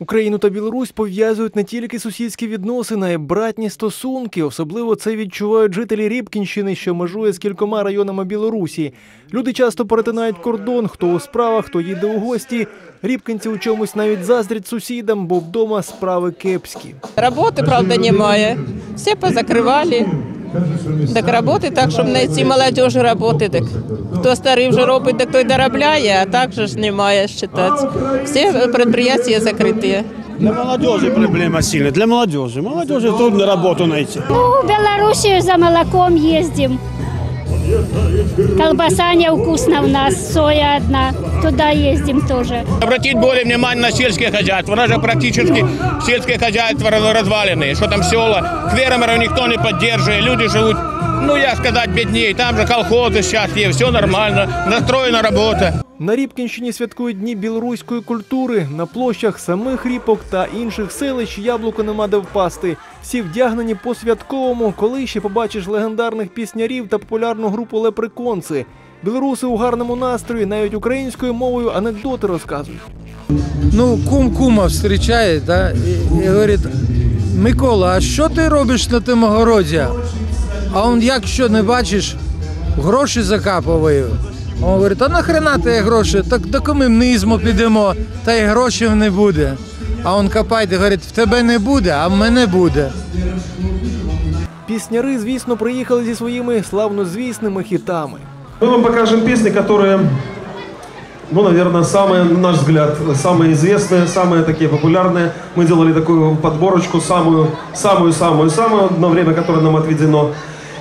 Україну та Білорусь пов'язують не тільки сусідські відносини, а й братні стосунки. Особливо це відчувають жителі Рібкінщини, що межує з кількома районами Білорусі. Люди часто перетинають кордон, хто у справах, хто їде у гості. Рібкінці у чомусь навіть заздрять сусідам, бо вдома справи кепські. Роботи, правда, немає. Все позакривали. Так роботи так, щоб знайти ці молодежі роботи. Так хто старий вже робить, так той доробляє, а так же ж немає вважати. Всі підприємства закриті. Для молодежи проблема сильная. Для молодежи. Молодежи трудно работу найти. Ну, в Белоруссию за молоком ездим. Колбаса невкусна у нас, соя одна. Туда ездим тоже. Обратить более внимание на сельское хозяйство. У нас же практически сельское хозяйство розвалене. Что там села, фермеров никто не поддерживает, люди живут, ну я сказать, беднее. Там же колхозы сейчас есть, все нормально, настроена работа. На Рібкінщині святкують дні білоруської культури. На площах самих ріпок та інших селищ яблуко нема де впасти. Всі вдягнені по святковому, коли ще побачиш легендарних піснярів та популярну групу леприконци. Білоруси у гарному настрої, навіть українською мовою анекдоти розказують. ну, кум кума встречает, да, і, і говорить, Микола, а що ти робиш на тим огороді? А він, якщо не бачиш, гроші закапує. Він говорить, а нахрена ти гроші? Так до комунізму підемо, та й грошей не буде. А він копає, говорить, в тебе не буде, а в мене буде. Пісняри, звісно, приїхали зі своїми славнозвісними хітами. Мы вам покажем песни, которые, ну, наверное, самые, на наш взгляд, самые известные, самые такие популярные. Мы делали такую подборочку, самую, самую, самую, самую, на время, которое нам отведено.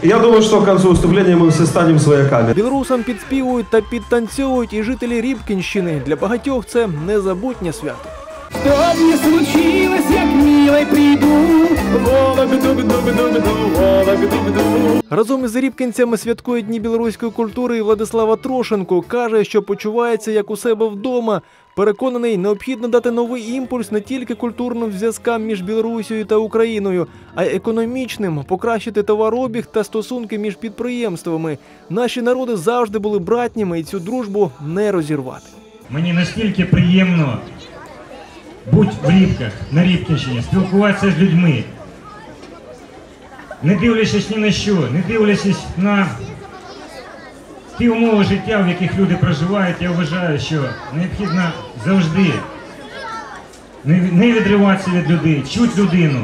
Я думаю, что к концу выступления мы все станем свояками. Білорусам підспівують та підтанцьовують і жителі Рібкінщини. Для багатьох це незабутнє свято. Что не случилось, як милой приду Разом із рібкінцями святкує Дні білоруської культури і Владислава Трошенко. Каже, що почувається як у себе вдома. Переконаний, необхідно дати новий імпульс не тільки культурним зв'язкам між Білорусією та Україною, а й економічним, покращити товарообіг та стосунки між підприємствами. Наші народи завжди були братніми, і цю дружбу не розірвати. Мені настільки приємно бути в Рібках, на Рібківщині, спілкуватися з людьми. Не дивлячись ні на що, не дивлячись на ті умови життя, в яких люди проживають, я вважаю, що необхідно завжди не відриватися від людей, чути людину,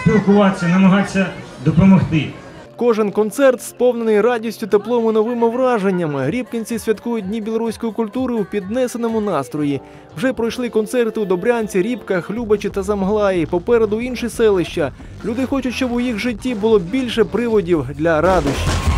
спілкуватися, намагатися допомогти. Кожен концерт сповнений радістю, теплом і новими враженнями. Рібкінці святкують Дні білоруської культури у піднесеному настрої. Вже пройшли концерти у Добрянці, Рібках, Любачі та Замглаї. Попереду інші селища. Люди хочуть, щоб у їх житті було більше приводів для радощів.